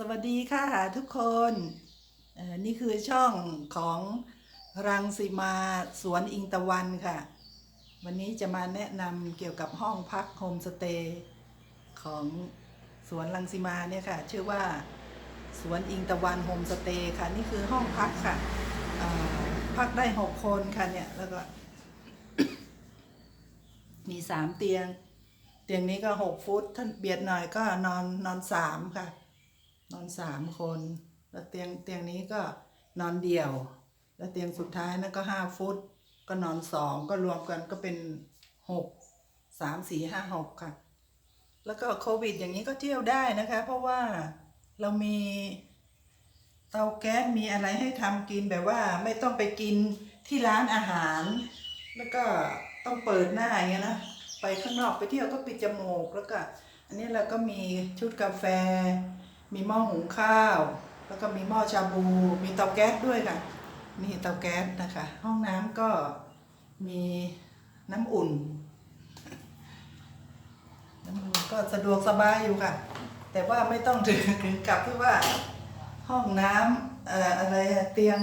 สวัสดีค่ะทุกคนนี่คือช่องของรังสีมาสวนอิงตะวันค่ะ วันนี้จะมาแนะนำเกี่ยวกับห้องพักโฮมสเตย์ของสวนรังสีมาเนี่ยค่ะ ชื่อว่าสวนอิงตะวันโฮมสเตย์ค่ะ นี่คือห้องพักค่ะพักได้หกคนค่ะเนี่ยแล้วก็มีสามเตียง เตียงนี้ก็หกฟุตท่านเบียดหน่อยก็นอนนอนสามค่ะ นอนสามคน แล้วเตียงเตียงนี้ก็นอนเดี่ยว แล้วเตียงสุดท้ายนั่นก็ห้าฟุต ก็นอนสองก็รวมกันก็เป็นหกสามสี่ห้าหกค่ะ แล้วก็โควิดอย่างนี้ก็เที่ยวได้นะคะ เพราะว่าเรามีเตาแก๊สมีอะไรให้ทำกินแบบว่าไม่ต้องไปกินที่ร้านอาหาร แล้วก็ต้องเปิดหน้าอย่างเงี้ยนะไปข้างนอกไปเที่ยวก็ปิดจมูกแล้วก็ อันนี้เราก็มีชุดกาแฟ มีหม้อหุงข้าว แล้วก็มีหม้อชาบู มีเตาแก๊สด้วยค่ะมีเตาแก๊สนะคะ ห้องน้ำก็มีน้ำอุ่น น้ำอุ่นก็สะดวกสบายอยู่ค่ะ แต่ว่าไม่ต้องถึงถึงกับที่ว่าห้องน้ำเอ่ออะไรเตียง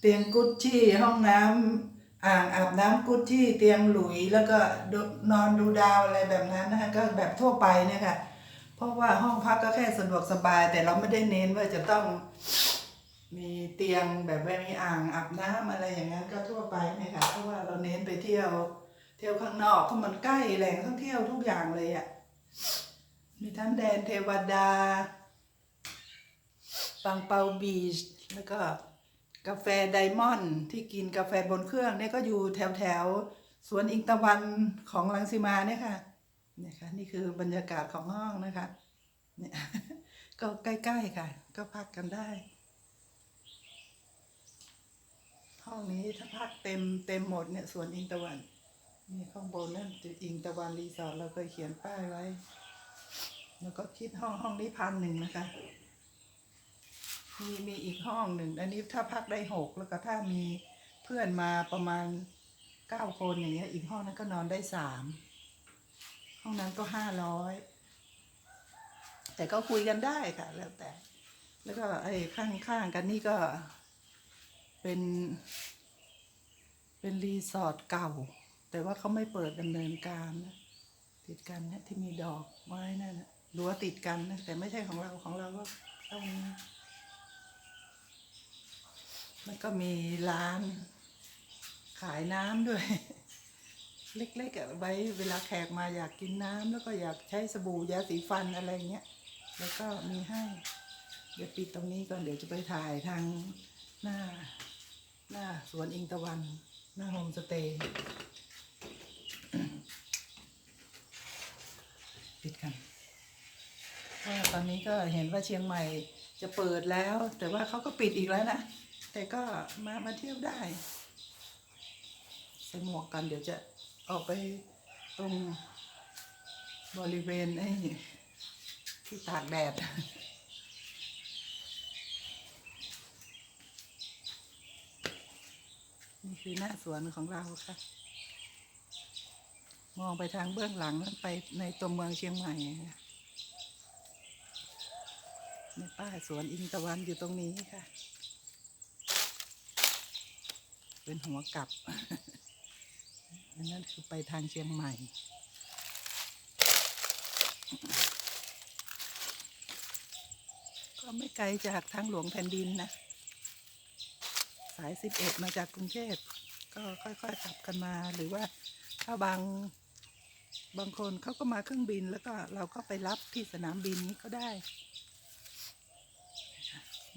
เตียงกุชชี่ห้องน้ำอ่างอาบน้ำกุชชี่เตียงหลุยแล้วก็นอนดูดาวอะไรแบบนั้นนะคะก็แบบทั่วไปเนี่ยค่ะ เพราะว่าห้องพักก็แค่สะดวกสบาย แต่เราไม่ได้เน้นว่าจะต้องมีเตียงแบบไม่มีอ่างอาบน้ำอะไรอย่างนั้นก็ทั่วไปนะคะเพราะว่าเราเน้นไปเที่ยว เที่ยวข้างนอกเพราะมันใกล้แหล่งท่องเที่ยวทุกอย่างเลยอะ่ะมีทั้งแดนเทวดาปังเปาบีชแล้วก็กาแฟไดมอนด์ที่กินกาแฟบนเครื่องเนี่ยก็อยู่แถวแถวสวนอิงตะวันของลังสิมาเนี่ยค่ะ เนี่ยค่ะนี่คือบรรยากาศของห้องนะคะเนี่ยก็ใกล้ๆค่ะ ก็พักกันได้ ห้องนี้ถ้าพักเต็มเต็มหมดเนี่ยสวนอิงตะวันนี่ข้างบนนั่นจะอิงตะวันรีสอร์ทเราเคยเขียนป้ายไว้ แล้วก็คิดห้องห้องนี้พันหนึ่งนะคะ มีมีอีกห้องหนึ่ง อันนี้ถ้าพักได้หกแล้วก็ถ้ามีเพื่อนมาประมาณเก้าคนอย่างเงี้ย อีกห้องนั้นก็นอนได้สาม ห้องนั้นก็ห้าร้อยแต่ก็คุยกันได้ค่ะ แล้วแต่ แล้วก็ไอ้ข้างๆกันนี่ก็เป็น เป็นรีสอร์ทเก่า แต่ว่าเขาไม่เปิดดำเนินการนะติดกันเนี่ยที่มีดอกไม้นั่นนะรั้วติดกันนะแต่ไม่ใช่ของเราของเราก็ต้องแล้วก็มีร้านขายน้ำด้วย เล็กๆอะไว้เวลาแขกมาอยากกินน้ำแล้วก็อยากใช้สบู่ยาสีฟันอะไรเงี้ยแล้วก็มีให้ เดี๋ยวปิดตรงนี้ก่อนเดี๋ยวจะไปถ่ายทางหน้า หน้าสวนอิงตะวัน หน้าโฮมสเตย์ปิดกันว่าตอนนี้ก็เห็นว่าเชียงใหม่จะเปิดแล้ว แต่ว่าเขาก็ปิดอีกแล้วนะ แต่ก็มามาเที่ยวได้ใส่หมวกกันเดี๋ยวจะ ออกไปตรงบริเวณไอ้ที่ตากแดด นี่คือหน้าสวนของเราค่ะ มองไปทางเบื้องหลังนั้นไปในตัวเมืองเชียงใหม่ค่ะในป้าสวนอินตะวันอยู่ตรงนี้ค่ะ เป็นหัวกลับ นนั้นคือไปทางเชียงใหม่ ก็ไม่ไกลจากทางหลวงแผ่นดินนะ สายสิบเอ็ดมาจากกรุงเทพ ก็ค่อยๆขับกันมา หรือว่าถ้าบางบางคนเขาก็มาเครื่องบินแล้วก็เราก็ไปรับที่สนามบินนี้ก็ได้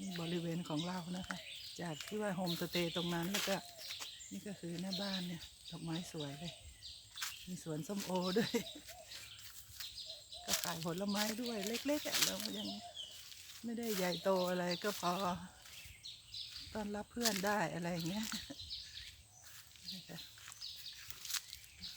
นี่บริเวณของเรานะคะ จากที่ว่าโฮมสเตย์ตรงนั้นแล้วก็ นี่ก็คือหน้าบ้านเนี่ยดอกไม้สวยเลย มีสวนส้มโอด้วย ก็ขายผลไม้ด้วยเล็กๆอะเรายังไม่ได้ใหญ่โตอะไรก็พอต้อนรับเพื่อนได้อะไรอย่างเงี้ย